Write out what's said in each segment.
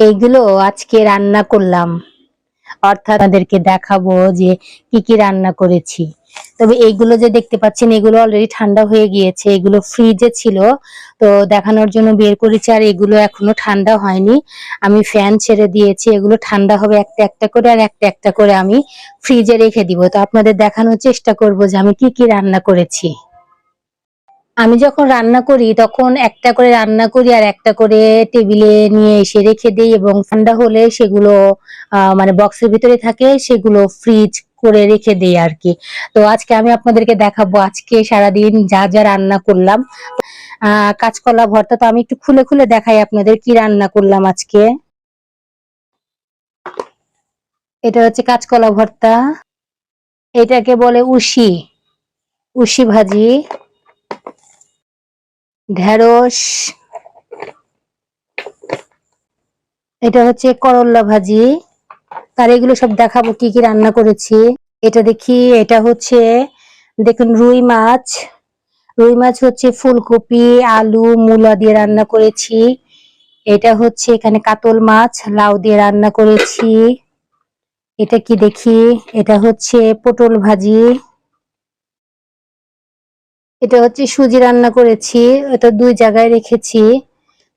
এইগুলো আজকে রান্না করলাম। অর্থাৎ তাদেরকে দেখাবো যে কি কি রান্না করেছি। তবে এইগুলো যে দেখতে পাচ্ছেন, এগুলো অলরেডি ঠান্ডা হয়ে গিয়েছে। এগুলো ফ্রিজে ছিল, তো দেখানোর জন্য বের করেছি আর এগুলো এখনও ঠান্ডা হয়নি। আমি ফ্যান ছেড়ে দিয়েছি, এগুলো ঠান্ডা হবে একটা একটা করে আর একটা একটা করে আমি ফ্রিজে রেখে দিব। তো আপনাদের দেখানোর চেষ্টা করব যে আমি কি কি রান্না করেছি। আমি যখন রান্না করি, তখন একটা করে রান্না করি আর একটা করে টেবিলে নিয়ে এসে রেখে দিই এবং ঠান্ডা হলে সেগুলো মানে বক্সের ভিতরে থাকে, সেগুলো ফ্রিজ করে রেখে দিই আর কি তো আজকে আমি আপনাদেরকে দেখাবো, আজকে সারাদিন যা যা রান্না করলাম। কাঁচকলা ভর্তা তো আমি একটু খুলে খুলে দেখাই আপনাদের কি রান্না করলাম আজকে। এটা হচ্ছে কাঁচকলা ভর্তা। এটাকে বলে উশি উশি ভাজি। ঢেঁড়স। এটা হচ্ছে করল্লা ভাজি। তার এগুলো সব দেখাবো কি কি রান্না করেছি। এটা দেখি, এটা হচ্ছে, দেখুন রুই মাছ। রুই মাছ হচ্ছে ফুলকপি, আলু, মূলা দিয়ে রান্না করেছি। এটা হচ্ছে এখানে কাতল মাছ, লাউ দিয়ে রান্না করেছি। এটা কি দেখি? এটা হচ্ছে পটল ভাজি। এটা হচ্ছে সুজি রান্না করেছি, এটা দুই জায়গায় রেখেছি।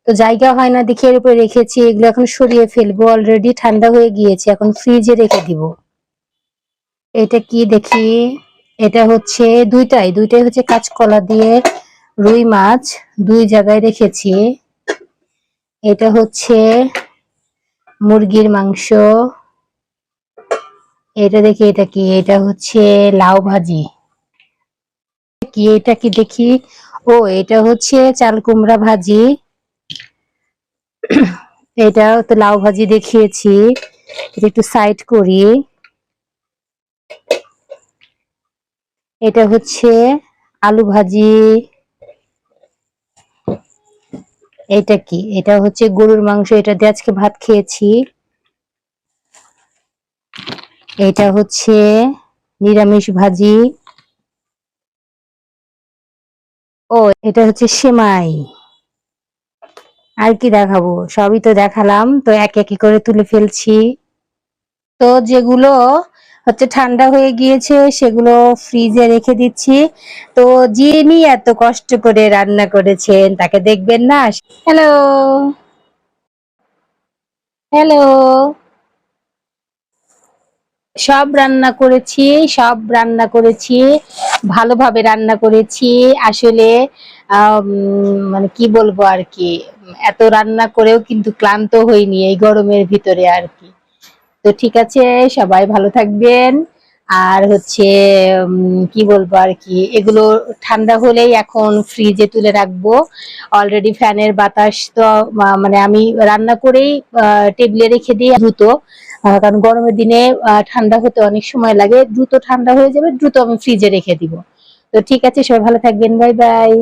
তো জায়গা হয় না দেখে এর উপরে রেখেছি, এগুলো এখন সরিয়ে ফেলব অলরেডি ঠান্ডা হয়ে গিয়েছে, এখন ফ্রিজে রেখে দিব। এটা কি দেখি? এটা হচ্ছে দুইটাই দুইটাই হচ্ছে কাঁচকলা দিয়ে রুই মাছ, দুই জায়গায় রেখেছি। এটা হচ্ছে মুরগির মাংস। এটা দেখি, এটা কি? এটা হচ্ছে লাউ ভাজি। কি এটা কি দেখি। ও, এটা হচ্ছে চাল কুমড়া ভাজি। এটা তো লাউ ভাজি দেখিয়েছি। এটা একটু সাইড করি। এটা হচ্ছে আলু ভাজি। এটা কি? এটা হচ্ছে গরুর মাংস। এটা দিয়ে আজকে ভাত খেয়েছি। এটা হচ্ছে নিরামিষ ভাজি। ও, এটা হচ্ছে সেমাই। আর কি দেখাবো? সবই তো দেখালাম। তো এক একই করে তুলে ফেলছি। তো যেগুলো হচ্ছে ঠান্ডা হয়ে গিয়েছে, সেগুলো ফ্রিজে রেখে দিচ্ছি। তো যিনি এত কষ্ট করে রান্না করেছেন, তাকে দেখবেন না? হ্যালো। হ্যালো। সব রান্না করেছি, সব রান্না করেছি, ভালোভাবে রান্না করেছি। আসলে মানে কি বলব আর কি, এত রান্না করেও কিন্তু ক্লান্ত হইনি এই গরমের ভিতরে আর কি। তো ঠিক আছে, সবাই ভালো থাকবেন। আর হচ্ছে কি বলব আর কি, এগুলো ঠান্ডা হলেই এখন ফ্রিজে তুলে রাখব। অলরেডি ফ্যানের বাতাস তো মানে আমি রান্না করেই টেবিলে রেখে দিই, দ্রুত। কারণ গরমের দিনে ঠান্ডা হতে অনেক সময় লাগে। দ্রুত ঠান্ডা হয়ে যাবে, দ্রুত আমি ফ্রিজে রেখে দিব। তো ঠিক আছে, সবাই ভালো থাকবেন। Bye bye.